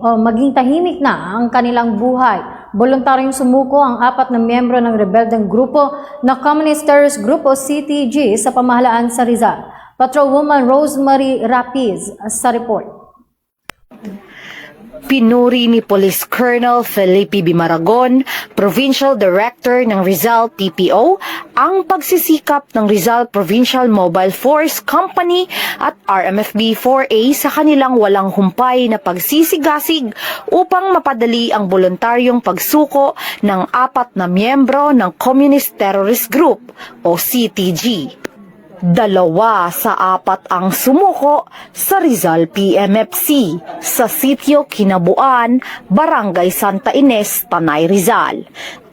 o maging tahimik na ang kanilang buhay. Voluntaryong sumuko ang apat na miyembro ng rebeldeng grupo na Communist Terrorist Group o CTG sa pamahalaan sa Rizal. Patrolwoman Rosemary Rapiz sa report. Pinuri ni Police Colonel Felipe Bimaragon, Provincial Director ng Rizal PPO, ang pagsisikap ng Rizal Provincial Mobile Force Company at RMFB 4A sa kanilang walang humpay na pagsisigasig upang mapadali ang voluntaryong pagsuko ng apat na miyembro ng Communist Terrorist Group o CTG. Dalawa sa apat ang sumuko sa Rizal PMFC sa sitio Kinabuan, Barangay Santa Ines, Tanay Rizal.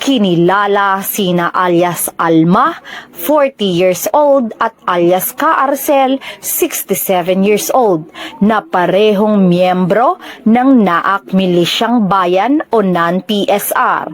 Kinilala sina alias Alma, 40 years old at alias Ka Arcel, 67 years old, na parehong miyembro ng Naak Milisyang Bayan o NAN-PSR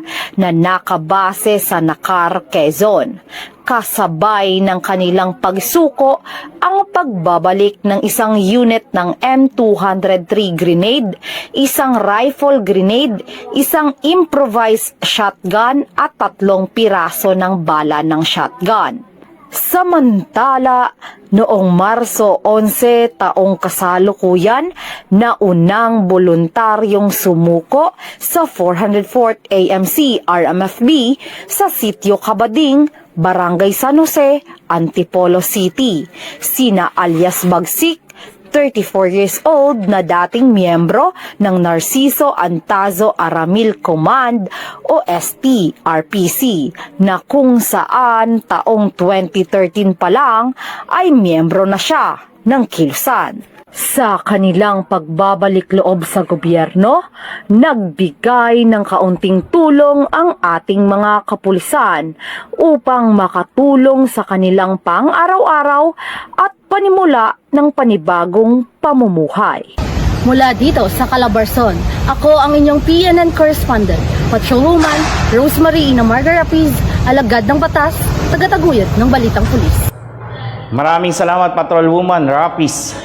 na nakabase sa Nakar, Quezon. Kasabay ng kanilang pagsuko ang pagbabalik ng isang unit ng M203 grenade, isang rifle grenade, isang improvised shotgun at tatlong piraso ng bala ng shotgun. Samantala, noong Marso 11 taong kasalukuyan, na unang voluntaryong sumuko sa 404th AMC RMFB sa sitio Kabading, Barangay San Jose, Antipolo City. Sina alias Bagsik, 34 years old na dating miyembro ng Narciso Antazo Aramil Command o ST-RPC na kung saan taong 2013 pa lang ay miyembro na siya ng Kilsan. Sa kanilang pagbabalik loob sa gobyerno, nagbigay ng kaunting tulong ang ating mga kapulisan upang makatulong sa kanilang pang-araw-araw at panimula ng panibagong pamumuhay. Mula dito sa Calabarzon, ako ang inyong PNN correspondent, Patrolwoman Rosemary Ina Marga Rapiz, alagad ng batas, tagataguyod ng Balitang Pulis. Maraming salamat Patrol Woman Rapis.